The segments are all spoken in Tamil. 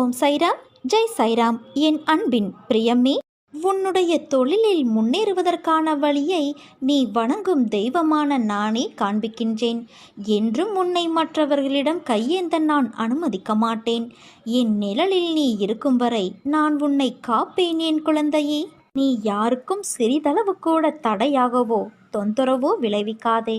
ஓம் சைராம் ஜெய் சைராம். என் அன்பின் பிரியமே உன்னுடைய தொழிலில் முன்னேறுவதற்கான வழியை நீ வணங்கும் தெய்வமான நானே காண்பிக்கின்றேன். என்றும் உன்னை மற்றவர்களிடம் கையேந்த நான் அனுமதிக்க மாட்டேன். என் நிழலில் நீ இருக்கும் வரை நான் உன்னை காப்பேன் என் குழந்தையே. நீ யாருக்கும் சிறிதளவு கூட தடையாகவோ தொந்தரவோ விளைவிக்காதே.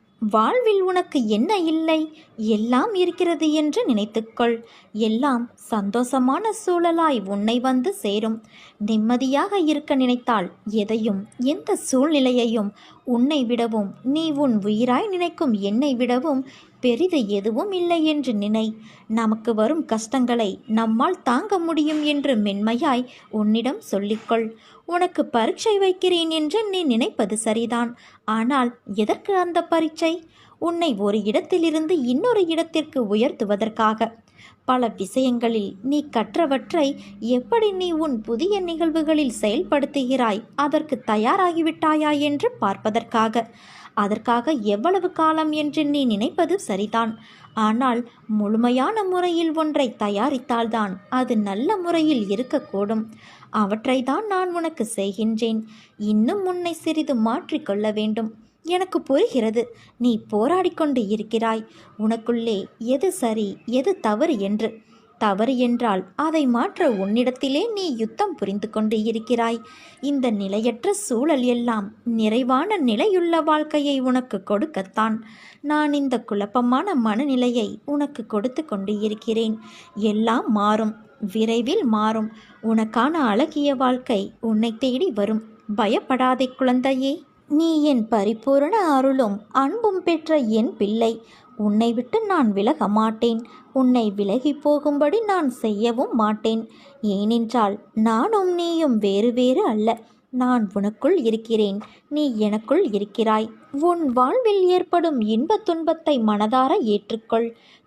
வாழ்வில் உனக்கு என்ன இல்லை? எல்லாம் இருக்கிறது என்று நினைத்துக்கொள். எல்லாம் சந்தோஷமான சூழலாய் உன்னை வந்து சேரும். நிம்மதியாக இருக்க நினைத்தால் எதையும் எந்த சூழ்நிலையையும் உன்னை விடவும் நீ உன் உயிராய் நினைக்கும் என்னை விடவும் பெரிது எதுவும் இல்லை என்று நினை. நமக்கு வரும் கஷ்டங்களை நம்மால் தாங்க முடியும் என்று மென்மையாய் உன்னிடம் சொல்லிக்கொள். உனக்கு பரீட்சை வைக்கிறேன் என்று நீ நினைப்பது சரிதான். ஆனால் எதற்கு அந்த பரீட்சை? உன்னை ஒரு இடத்திலிருந்து இன்னொரு இடத்திற்கு உயர்த்துவதற்காக. பல விஷயங்களில் நீ கற்றவற்றை எப்படி நீ உன் புதிய நிகழ்வுகளில் செயல்படுத்துகிறாய்? அதற்கு தயாராகிவிட்டாயா என்று பார்ப்பதற்காக. அதற்காக எவ்வளவு காலம் என்று நீ நினைப்பது சரிதான். ஆனால் முழுமையான முறையில் ஒன்றை தயாரித்தால்தான் அது நல்ல முறையில் இருக்கக்கூடும். அவற்றை தான் நான் உனக்கு செய்கின்றேன். இன்னும் உன்னை சிறிது மாற்றிக்கொள்ள வேண்டும். எனக்கு புரிகிறது நீ போராடிக்கொண்டு இருக்கிறாய். உனக்குள்ளே எது சரி எது தவறு என்று. தவறு என்றால் அதை மாற்ற உன்னிடத்திலே நீ யுத்தம் புரிந்து கொண்டு இருக்கிறாய். இந்த நிலையற்ற சூழல் எல்லாம் நிறைவான நிலையுள்ள வாழ்க்கையை உனக்கு கொடுக்கத்தான். நான் இந்த குழப்பமான மனநிலையை உனக்கு கொடுத்து கொண்டு இருக்கிறேன். எல்லாம் மாறும் விரைவில் மாறும். உனக்கான அழகிய வாழ்க்கை உன்னை தேடி வரும். பயப்படாதே குழந்தையே நீ என் பரிபூரண அருளும் அன்பும் பெற்ற என் பிள்ளை. உன்னை விட்டு நான் விலக மாட்டேன். உன்னை விலகி போகும்படி நான் செய்யவும் மாட்டேன். ஏனென்றால் நானும் நீயும் வேறு வேறு அல்ல. நான் உனக்குள் இருக்கிறேன். நீ எனக்குள் இருக்கிறாய். உன் வாழ்வில் ஏற்படும் இன்பத் துன்பத்தை மனதார ஏற்றுக்கொள்.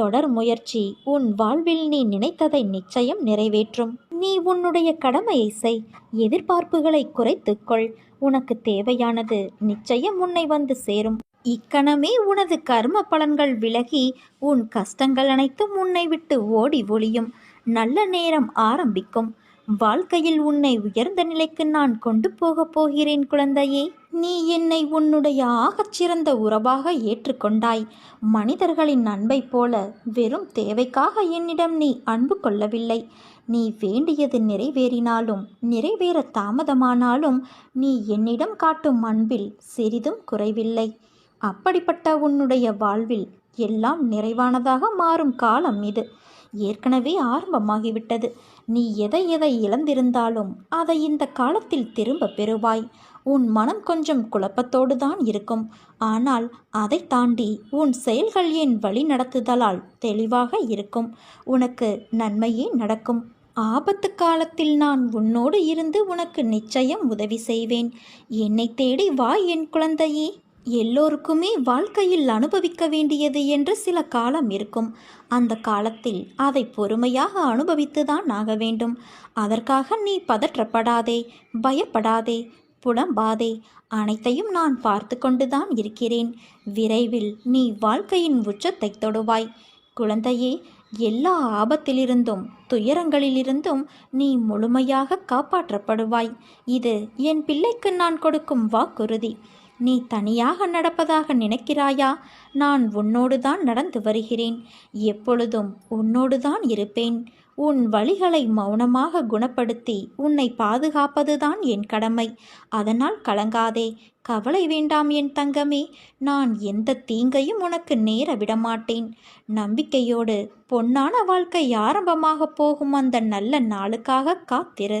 தொடர் முயற்சி. உன் வாழ்வில் நீ நினைத்ததை நிச்சயம் நிறைவேற்றும். நீ உன்னுடைய கடமையை செய். எதிர்பார்ப்புகளை குறைத்துக்கொள் உனக்கு தேவையானது நிச்சயம் உன்னை வந்து சேரும். இக்கணமே உனது கர்ம பலன்கள் விலகி உன் கஷ்டங்கள் அனைத்தும் உன்னை விட்டு ஓடி ஒளியும். நல்ல நேரம் ஆரம்பிக்கும். வாழ்க்கையில் உன்னை உயர்ந்த நிலைக்கு நான் கொண்டு போகப் போகிறேன் குழந்தையே. நீ என்னை உன்னுடைய ஆகச் சிறந்த உறவாக ஏற்றுக்கொண்டாய். மனிதர்களின் அன்பை போல வெறும் தேவைக்காக என்னிடம் நீ அன்பு கொள்ளவில்லை. நீ வேண்டியது நிறைவேறினாலும் நிறைவேற தாமதமானாலும் நீ என்னிடம் காட்டும் அன்பில் சிறிதும் குறைவில்லை. அப்படிப்பட்ட உன்னுடைய வாழ்வில் எல்லாம் நிறைவானதாக மாறும் காலம் இது. ஏற்கனவே ஆரம்பமாகிவிட்டது. நீ எதை எதை இழந்திருந்தாலும் அதை இந்த காலத்தில் திரும்ப பெறுவாய். உன் மனம் கொஞ்சம் குழப்பத்தோடு தான் இருக்கும். ஆனால் அதை தாண்டி உன் செயல்கள் என் வழி நடத்துதலால் தெளிவாக இருக்கும். உனக்கு நன்மையே நடக்கும். ஆபத்து காலத்தில் நான் உன்னோடு இருந்து உனக்கு நிச்சயம் உதவி செய்வேன். என்னை தேடி வா என் குழந்தையே. எல்லோருக்குமே வாழ்க்கையில் அனுபவிக்க வேண்டியது என்று சில காலம் இருக்கும். அந்த காலத்தில் அதை பொறுமையாக அனுபவித்துதான் ஆக வேண்டும். அதற்காக நீ பதற்றப்படாதே பயப்படாதே புலம்பாதே. அனைத்தையும் நான் பார்த்து கொண்டுதான் இருக்கிறேன். விரைவில் நீ வாழ்க்கையின் உச்சத்தை தொடுவாய். குழந்தையே எல்லா ஆபத்திலிருந்தும் துயரங்களிலிருந்தும் நீ முழுமையாக காப்பாற்றப்படுவாய். இது என் பிள்ளைக்கு நான் கொடுக்கும் வாக்குறுதி. நீ தனியாக நடப்பதாக நினைக்கிறாயா? நான் உன்னோடு தான் நடந்து வருகிறேன். எப்பொழுதும் உன்னோடு தான் இருப்பேன். உன் வழிகளை மௌனமாக குணப்படுத்தி உன்னை பாதுகாப்பதுதான் என் கடமை. அதனால் கலங்காதே. கவலை வேண்டாம் என் தங்கமே. நான் எந்த தீங்கையும் உனக்கு நேர விடமாட்டேன். நம்பிக்கையோடு பொன்னான வாழ்க்கை ஆரம்பமாக போகும் அந்த நல்ல நாளுக்காக காத்திரு.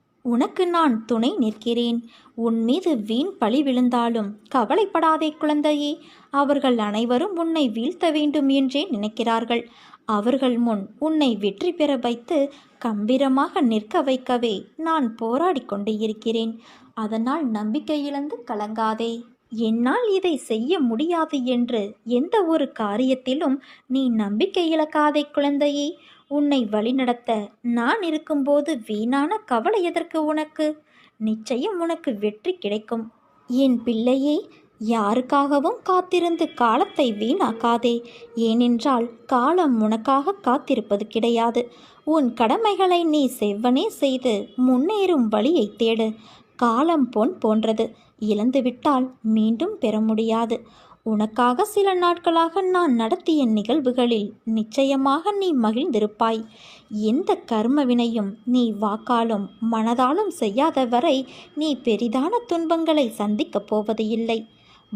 உனக்கு நான் துணை நிற்கிறேன். உன் மீது வீண் பழி விழுந்தாலும் கவலைப்படாதே குழந்தையே. அவர்கள் அனைவரும் உன்னை வீழ்த்த வேண்டும் என்றே நினைக்கிறார்கள். அவர்கள் முன் உன்னை வெற்றி பெற வைத்து கம்பீரமாக நிற்க வைக்கவே நான் போராடி கொண்டு இருக்கிறேன். அதனால் நம்பிக்கை இழந்து கலங்காதே. என்னால் இதை செய்ய முடியாது என்று எந்த ஒரு காரியத்திலும் நீ நம்பிக்கை இழக்காதே குழந்தையே. உன்னை வழிநடத்த நான் இருக்கும்போது வீணான கவலை எதற்கு உனக்கு? நிச்சயம் உனக்கு வெற்றி கிடைக்கும். என் பிள்ளையே யாருக்காகவும் காத்திருந்து காலத்தை வீணாக்காதே. ஏனென்றால் காலம் உனக்காக காத்திருப்பது கிடையாது. உன் கடமைகளை நீ செவ்வனே செய்து முன்னேறும் வழியை தேடு. காலம் பொன் போன்றது. இழந்துவிட்டால் மீண்டும் பெற முடியாது. உனக்காக சில நாட்களாக நான் நடத்திய நிகழ்வுகளில் நிச்சயமாக நீ மகிழ்ந்திருப்பாய். எந்த கர்ம வினையும் நீ வாக்காலும் மனதாலும் செய்யாத வரை நீ பெரிதான துன்பங்களை சந்திக்கப் போவது இல்லை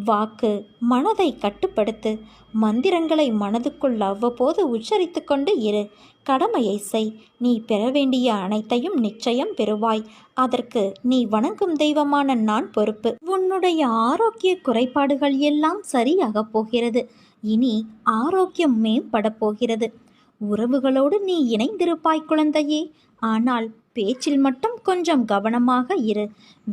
வாக்கு மனதை கட்டுப்படுத்து மந்திரங்களை மனதுக்குள் அவ்வப்போது உச்சரித்து கொண்டு இரு. கடமையை செய். நீ பெற வேண்டிய அனைத்தையும் நிச்சயம் பெறுவாய். அதற்கு நீ வணங்கும் தெய்வமான நான் பொறுப்பு. உன்னுடைய ஆரோக்கிய குறைபாடுகள் எல்லாம் சரியாகப் போகிறது. இனி ஆரோக்கியம் மேம்படப் போகிறது. உறவுகளோடு நீ இணைந்திருப்பாய் குழந்தையே. ஆனால் பேச்சில் மட்டும் கொஞ்சம் கவனமாக இரு.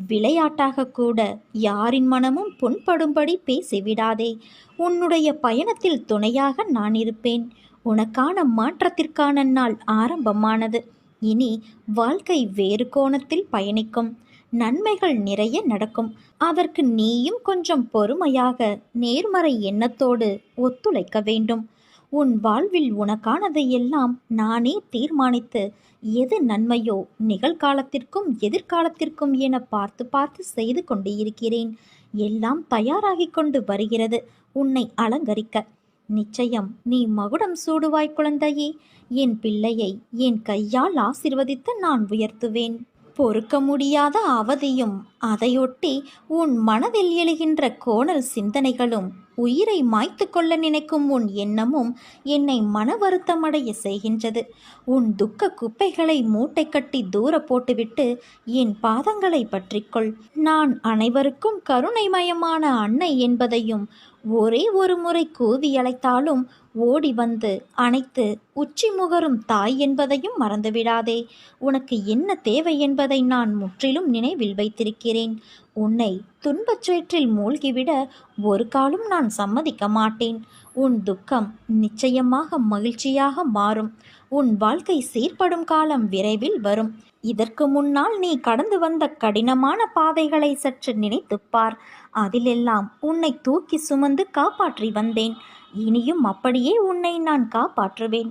விளையாட்டாக கூட யாரின் மனமும் புண்படும்படி பேசிவிடாதே. உன்னுடைய பயணத்தில் துணையாக நான் இருப்பேன். உனக்கான மாற்றத்திற்கான நாள் ஆரம்பமானது. இனி வாழ்க்கை வேறு கோணத்தில் பயணிக்கும். நன்மைகள் நிறைய நடக்கும். அதற்கு நீயும் கொஞ்சம் பொறுமையாக நேர்மறை எண்ணத்தோடு ஒத்துழைக்க வேண்டும். உன் வாழ்வில் உனக்கானதை எல்லாம் நானே தீர்மானித்து எது நன்மையோ நிகழ்காலத்திற்கும் எதிர்காலத்திற்கும் என பார்த்து பார்த்து செய்து கொண்டு இருக்கிறேன் எல்லாம் தயாராகி கொண்டு வருகிறது உன்னை அலங்கரிக்க. நிச்சயம் நீ மகுடம் சூடுவாய் குழந்தையே. என் பிள்ளையை என் கையால் ஆசிர்வதித்து நான் உயர்த்துவேன். பொறுக்க முடியாத அவதியும் அதையொட்டி உன் மனதில் எழுகின்ற கோணல் சிந்தனைகளும் உயிரை மாய்த்து கொள்ள நினைக்கும் உன் எண்ணமும் என்னை மன வருத்தமடைய செய்கின்றது. உன் துக்க குப்பைகளை மூட்டை கட்டி தூர போட்டுவிட்டு என் பாதங்களை பற்றிக்கொள் நான் அனைவருக்கும் கருணைமயமான அன்னை என்பதையும் ஒரே ஒரு முறை கூவி அழைத்தாலும் ஓடி வந்து அணைத்து உச்சி முகரும் தாய் என்பதையும் மறந்துவிடாதே. உனக்கு என்ன தேவை என்பதை நான் முற்றிலும் நினைவில் வைத்திருக்கிறேன். உன்னை துன்பச் சேற்றில் மூழ்கிவிட ஒரு காலும் நான் சம்மதிக்க மாட்டேன். உன் துக்கம் நிச்சயமாக மகிழ்ச்சியாக மாறும். உன் வாழ்க்கை சீர்படும் காலம் விரைவில் வரும். இதற்கு முன்னால் நீ கடந்து வந்த கடினமான பாதைகளை சற்று நினைத்துப்பார் அதிலெல்லாம் உன்னை தூக்கி சுமந்து காப்பாற்றி வந்தேன். இனியும் அப்படியே உன்னை நான் காப்பாற்றுவேன்.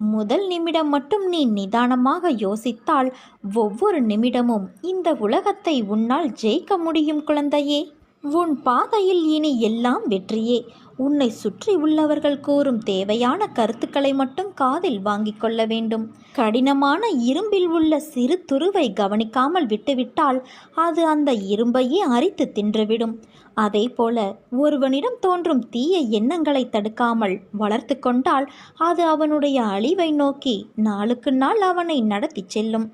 முதல் நிமிடம் மட்டும் நீ நிதானமாக யோசித்தால் ஒவ்வொரு நிமிடமும் இந்த உலகத்தை உன்னால் ஜெயிக்க முடியும் குழந்தையே. உன் பாதையில் இனி எல்லாம் வெற்றியே. உன்னை சுற்றி உள்ளவர்கள் கூறும் தேவையான கருத்துக்களை மட்டும் காதில் வாங்கிக் கொள்ள வேண்டும். கடினமான இரும்பில் உள்ள சிறு துருவை கவனிக்காமல் விட்டுவிட்டால் அது அந்த இரும்பையே அரித்து தின்றுவிடும். அதே போல ஒருவனிடம் தோன்றும் தீய எண்ணங்களை தடுக்காமல் வளர்த்து கொண்டால் அது அவனுடைய அழிவை நோக்கி நாளுக்கு நாள் அவனை நடத்தி செல்லும்.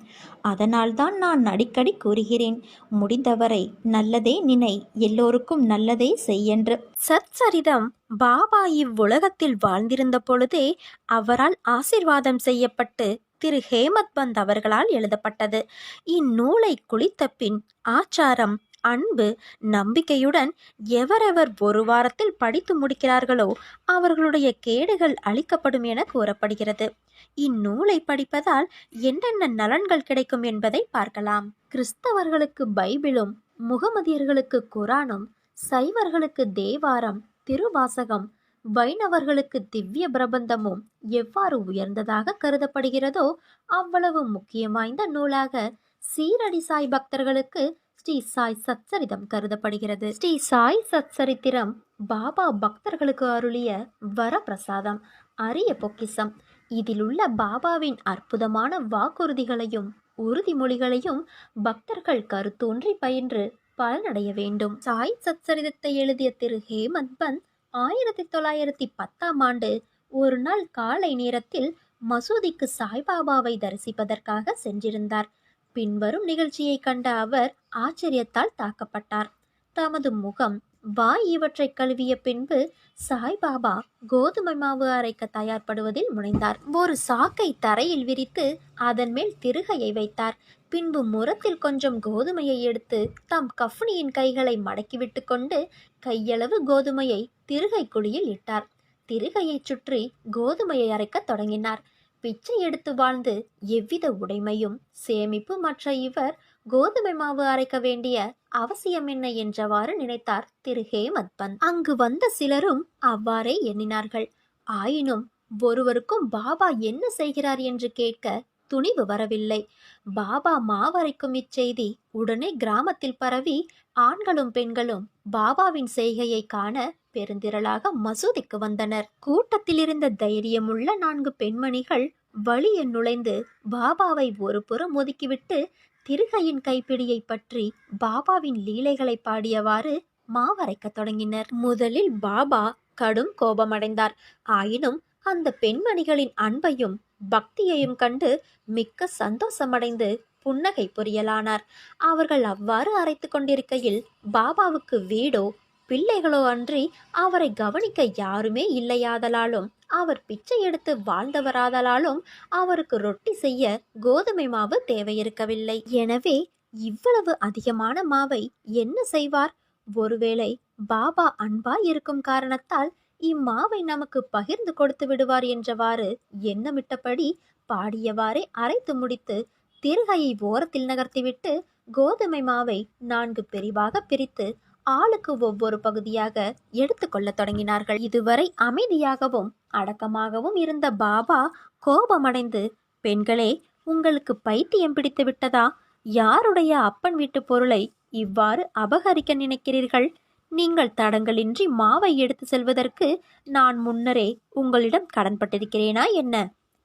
அதனால்தான் நான் அடிக்கடி கூறுகிறேன் முடிந்தவரை நல்லதே நினை எல்லோருக்கும் நல்லதே செய்யென்று சத்சரிதம் பாபா இவ்வுலகத்தில் வாழ்ந்திருந்த பொழுதே அவரால் ஆசிர்வாதம் செய்யப்பட்டு திரு ஹேமத் பந்த் அவர்களால் எழுதப்பட்டது. இந்நூலை குளித்த பின் ஆச்சாரம் அன்பு நம்பிக்கையுடன் எவரெவர் ஒரு வாரத்தில் படித்து முடிக்கிறார்களோ அவர்களுடைய கேடுகள் அளிக்கப்படும் என கூறப்படுகிறது. இந்நூலை படிப்பதால் என்னென்ன நலன்கள் கிடைக்கும் என்பதை பார்க்கலாம். கிறிஸ்தவர்களுக்கு பைபிளும் முகமதியர்களுக்கு குரானும் சைவர்களுக்கு தேவாரம் திருவாசகம் வைணவர்களுக்கு திவ்ய பிரபந்தமும் எவ்வாறு உயர்ந்ததாக கருதப்படுகிறதோ அவ்வளவு முக்கியம் வாய்ந்த நூலாக சீரடி சாய் பக்தர்களுக்கு ஸ்ரீ சாய் சச்சரிதம் கருதப்படுகிறது. ஸ்ரீ சாய் சச்சரித்திரம் பாபா பக்தர்களுக்கு அருளிய வரப்பிரசாதம் அரிய பொக்கிசம். இதிலுள்ள பாபாவின் அற்புதமான வாக்குறுதிகளையும் உறுதிமொழிகளையும் பக்தர்கள் கருத்தூன்றி பயின்று பலனடைய வேண்டும். சாய் சச்சரிதத்தை எழுதிய திரு ஹேமந்த் பந்த் ஆயிரத்தி தொள்ளாயிரத்தி பத்தாம் ஆண்டு ஒரு நாள் காலை நேரத்தில் மசூதிக்கு சாய்பாபாவை தரிசிப்பதற்காக சென்றிருந்தார். பின்வரும் நிகழ்ச்சியை கண்ட அவர் ஆச்சரியத்தால் தாக்கப்பட்டார். தமது முகம் வாய் இவற்றை கழுவிய பின்பு சாய்பாபா கோதுமை மாவு அரைக்க தயார்படுவதில் முனைந்தார். ஒரு சாக்கை தரையில் விரித்து அதன் மேல் திருகையை வைத்தார். பின்பு முரத்தில் கொஞ்சம் கோதுமையை எடுத்து தம் கஃப்னியின் கைகளை மடக்கிவிட்டு கொண்டு கையளவு கோதுமையை திருகை குழியில் இட்டார். திருகையைச் சுற்றி கோதுமையை அரைக்கத் தொடங்கினார். பிச்சை எடுத்து வாழ்ந்து எவ்வித உடைமையும் சேமிப்பு மற்ற இவர் கோதுமை மாவு அரைக்க வேண்டிய அவசியம் என்ன என்றவாறு நினைத்தார் திரு ஹேமத்பன் அங்கு வந்த சிலரும் அவ்வாறே எண்ணினார்கள். ஆயினும் ஒருவருக்கும் பாபா என்ன செய்கிறார் என்று கேட்க துணிவு வரவில்லை. பாபா மாவரைக்கும் இச்செய்தி உடனே கிராமத்தில் பரவி ஆண்களும் பெண்களும் பாபாவின் செய்கையை காண பெருந்திரளாக மசூதிக்கு வந்தனர். கூட்டத்தில் இருந்த தைரியமுள்ள நான்கு பெண்மணிகள் வழிய நுழைந்து பாபாவை ஒரு புறம் ஒதுக்கிவிட்டு திருகையின் கைப்பிடியை பற்றி பாபாவின் லீலைகளை பாடியவாறு மாவரைக்க தொடங்கினர். முதலில் பாபா கடும் கோபமடைந்தார். ஆயினும் அந்த பெண்மணிகளின் அன்பையும் பக்தியையும் கண்டு மிக்க சந்தோஷமடைந்து புன்னகை புரியலானார். அவர்கள் அவ்வாறு அரைத்து கொண்டிருக்கையில் பாபாவுக்கு வீடோ பிள்ளைகளோ அன்றி அவரை கவனிக்க யாருமே இல்லையாதலாலும் அவர் பிச்சை எடுத்து வாழ்ந்தவராதலாலும் அவருக்கு ரொட்டி செய்ய கோதுமை மாவு தேவையிருக்கவில்லை. எனவே இவ்வளவு அதிகமான மாவை என்ன செய்வார்? ஒருவேளை பாபா அன்பா இருக்கும் காரணத்தால் இம்மாவை நமக்கு பகிர்ந்து கொடுத்து விடுவார் என்றவாறு எண்ணமிட்டபடி பாடியவாறே அரைத்து முடித்து திருகையை ஓரத்தில் நகர்த்திவிட்டு கோதுமை மாவை நான்கு பிரிவாக பிரித்து ஆளுக்கு ஒவ்வொரு பகுதியாக எடுத்துக்கொள்ளத் தொடங்கினார்கள். இதுவரை அமைதியாகவும் அடக்கமாகவும் இருந்த பாபா கோபமடைந்து பெண்களே உங்களுக்கு பைத்தியம் பிடித்து விட்டதா? யாருடைய அப்பன் வீட்டு பொருளை இவ்வாறு அபகரிக்க நினைக்கிறீர்கள்? நீங்கள் தடங்களின்றி மாவை எடுத்து செல்வதற்கு நான் முன்னரே உங்களிடம் கடன்பட்டிருக்கிறேனா என்ன?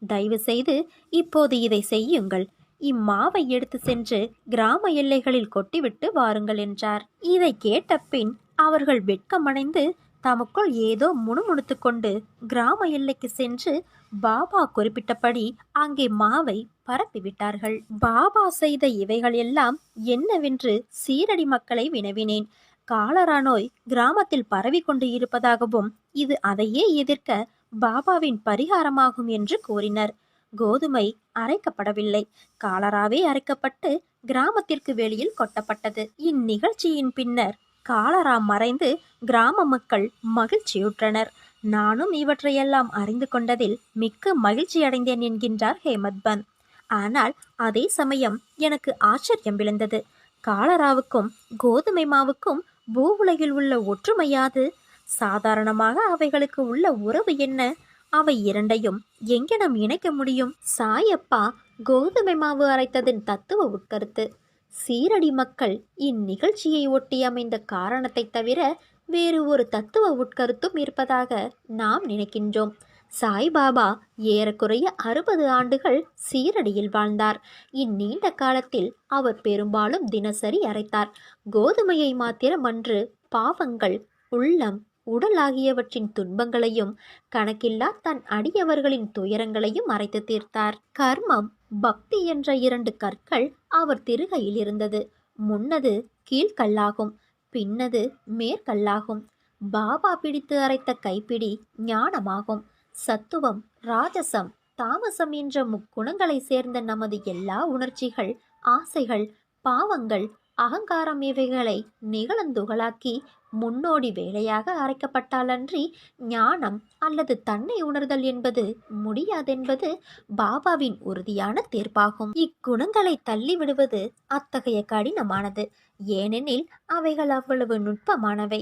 தயவு செய்து இப்போது இதை செய்யுங்கள். இம்மாவை எடுத்து சென்று கிராம எல்லைகளில் கொட்டிவிட்டு வாருங்கள் என்றார். இதை கேட்ட பின் அவர்கள் வெட்கமடைந்து தமக்குள் ஏதோ முணுமுணுத்து கொண்டு கிராம எல்லைக்கு சென்று பாபா குறிப்பிட்டபடி அங்கே மாவை பரப்பிவிட்டார்கள் பாபா செய்த இவைகள் எல்லாம் என்னவென்று சீரடி மக்களை வினவினேன். காலரா நோய் கிராமத்தில் பரவி கொண்டு இருப்பதாகவும் இது அதையே எதிர்க்க பாபாவின் பரிகாரமாகும் என்று கூறினர். கோதுமை அரைக்கப்படவில்லை. காலராவே அரைக்கப்பட்டு கிராமத்திற்கு வெளியில் கொட்டப்பட்டது. இந்நிகழ்ச்சியின் பின்னர் காலரா மறைந்து கிராம மக்கள் மகிழ்ச்சியுற்றனர். நானும் இவற்றையெல்லாம் அறிந்து கொண்டதில் மிக்க மகிழ்ச்சி அடைந்தேன் என்கின்றார் ஹேமத் பன் ஆனால் அதே சமயம் எனக்கு ஆச்சரியம் விழுந்தது. காலராவுக்கும் கோதுமை மாவுக்கும் பூவுலகில் உள்ள ஒற்றுமையாது? சாதாரணமாக அவைகளுக்கு உள்ள உறவு என்ன? அவை இரண்டையும் எங்கே நாம் இணைக்க முடியும்? சாயப்பா கோதுமை மாவு அரைத்ததின் தத்துவ உட்கருத்து. சீரடி மக்கள் இந்நிகழ்ச்சியை ஒட்டி அமைந்த காரணத்தை தவிர வேறு ஒரு தத்துவ உட்கருத்தும் இருப்பதாக நாம் நினைக்கின்றோம். சாய்பாபா ஏறக்குறைய அறுபது ஆண்டுகள் சீரடியில் வாழ்ந்தார். இந்நீண்ட காலத்தில் அவர் பெரும்பாலும் தினசரி அரைத்தார். கோதுமையை மாத்திரமன்று பாவங்கள் உள்ளம் உடல் ஆகியவற்றின் துன்பங்களையும் கணக்கில்லா தன் அடியவர்களின் துயரங்களையும் மறைத்து தீர்த்தார். கர்மம் பக்தி என்ற இரண்டு கற்கள் அவர் திருகையில் இருந்தது. முன்னது கீழ்கல்லாகும் பின்னது மேற்கல்லாகும். பாபா பிடித்து அரைத்த கைப்பிடி ஞானமாகும். சத்துவம் ராஜசம் தாமசம் என்ற முக்குணங்களை சேர்ந்த நமது எல்லா உணர்ச்சிகள் ஆசைகள் பாவங்கள் அகங்காரம் இவைகளை நிகழந்துகளாக்கி முன்னோடி வேலையாக அரைக்கப்பட்டாலன்றி ஞானம் அல்லது தன்னை உணர்தல் என்பது முடியாதென்பது பாபாவின் உறுதியான தீர்ப்பாகும். இக்குணங்களை தள்ளிவிடுவது அத்தகைய கடினமானது. ஏனெனில் அவைகள் அவ்வளவு நுட்பமானவை.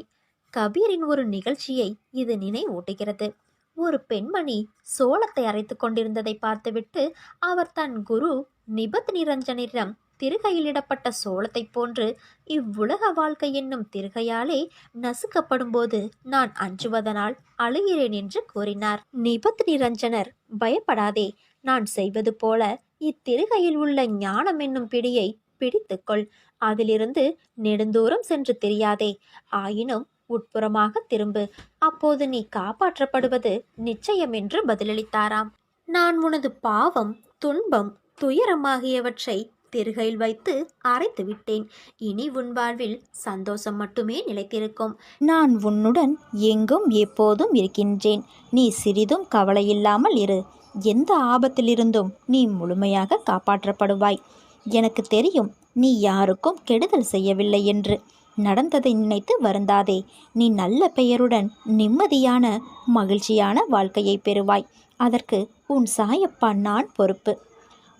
கபீரின் ஒரு நிகழ்ச்சியை இது நினைவூட்டுகிறது. ஒரு பெண்மணி சோளத்தை அரைத்து கொண்டிருந்ததை பார்த்துவிட்டு அவர் தன் குரு நிபத் நிரஞ்சனிடம் திருகையிலிடப்பட்ட சோளத்தைப் போன்று இவ்வுலக வாழ்க்கை என்னும் திருகையாலே நசுக்கப்படும்போது நான் அஞ்சுவதனால் அழுகிறேன் என்று கூறினார். நிபத் நிரஞ்சனர் பயப்படாதே நான் செய்வது போல இத்திருகையில் உள்ள ஞானம் என்னும் பிடியை பிடித்துக்கொள். அதிலிருந்து நெடுந்தூரம் சென்று தெரியாதே ஆயினும் உட்புறமாக திரும்பு. அப்போது நீ காப்பாற்றப்படுவது நிச்சயம் என்று பதிலளித்தாராம். நான் உனது பாவம் துன்பம் துயரம் ஆகியவற்றை திருகையில் வைத்து அரைத்து விட்டேன். இனி உன் வாழ்வில் சந்தோஷம் மட்டுமே நிலைத்திருக்கும். நான் உன்னுடன் எங்கும் எப்போதும் இருக்கின்றேன். நீ சிறிதும் கவலையில்லாமல் இரு. எந்த ஆபத்திலிருந்தும் நீ முழுமையாக காப்பாற்றப்படுவாய். எனக்கு தெரியும் நீ யாருக்கும் கெடுதல் செய்யவில்லை என்று. நடந்ததை நினைத்து வருந்தாதே. நீ நல்ல பெயருடன் நிம்மதியான மகிழ்ச்சியான வாழ்க்கையை பெறுவாய். அதற்கு உன் சாயப்பா நான் பொறுப்பு.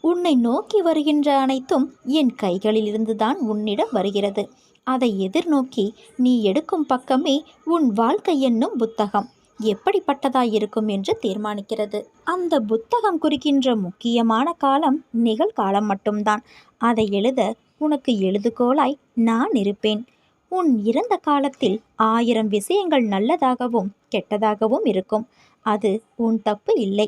உன்னை நோக்கி வருகின்ற அனைத்தும் என் கைகளிலிருந்துதான் உன்னிடம் வருகிறது. அதை எதிர்நோக்கி நீ எடுக்கும் பக்கமே உன் வாழ்க்கை என்னும் புத்தகம். எப்படிப்பட்டதாயிருக்கும் என்று தீர்மானிக்கிறது. அந்த புத்தகம் குறிக்கின்ற முக்கியமான காலம் நிகழ்காலம் மட்டும்தான். அதை எழுத உனக்கு எழுதுகோலாய் நான் இருப்பேன். உன் இறந்த காலத்தில் ஆயிரம் விஷயங்கள் நல்லதாகவும் கெட்டதாகவும் இருக்கும். அது உன் தப்பு இல்லை.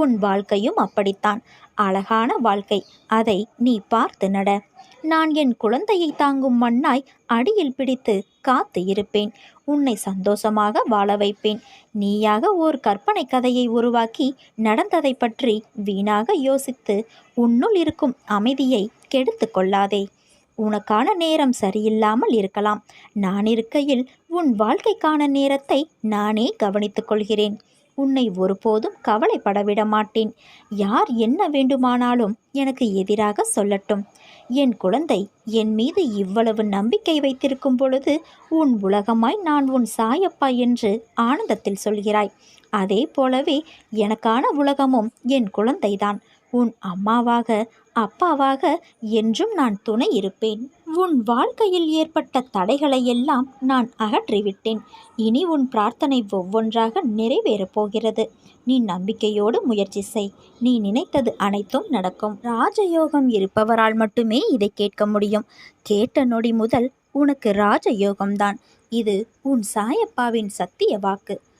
உன் வாழ்க்கையும் அப்படித்தான். அழகான வாழ்க்கை. அதை நீ பார்த்து நட. நான் என் குழந்தையை தாங்கும் மண்ணாய் அடியில் பிடித்து காத்து இருப்பேன். உன்னை சந்தோஷமாக வாழ வைப்பேன். நீயாக ஓர் கற்பனை கதையை உருவாக்கி நடந்ததை பற்றி வீணாக யோசித்து உன்னுள் இருக்கும் அமைதியை கெடுத்து கொள்ளாதே. உனக்கான நேரம் சரியில்லாமல் இருக்கலாம். நான் இருக்கையில் உன் வாழ்க்கைக்கான நேரத்தை நானே கவனித்துக் கொள்கிறேன். உன்னை ஒருபோதும் கவலைப்பட விட மாட்டேன் யார் என்ன வேண்டுமானாலும் எனக்கு எதிராக சொல்லட்டும். என் குழந்தை என் மீது இவ்வளவு நம்பிக்கை வைத்திருக்கும் பொழுது உன் உலகமாய் நான் உன் சாயப்பா என்று ஆனந்தத்தில் சொல்கிறாய். அதே போலவே எனக்கான உலகமும் என் குழந்தைதான். உன் அம்மாவாக அப்பாவாக என்றும் நான் துணை இருப்பேன். உன் வாழ்க்கையில் ஏற்பட்ட தடைகளை எல்லாம் நான் அகற்றிவிட்டேன். இனி உன் பிரார்த்தனை ஒவ்வொன்றாக நிறைவேறப் போகிறது. நீ நம்பிக்கையோடு முயற்சி செய். நீ நினைத்தது அனைத்தும் நடக்கும். ராஜயோகம் இருப்பவரால் மட்டுமே இதை கேட்க முடியும். கேட்ட நொடி முதல் உனக்கு ராஜயோகம்தான். இது உன் சாயப்பாவின் சத்திய வாக்கு.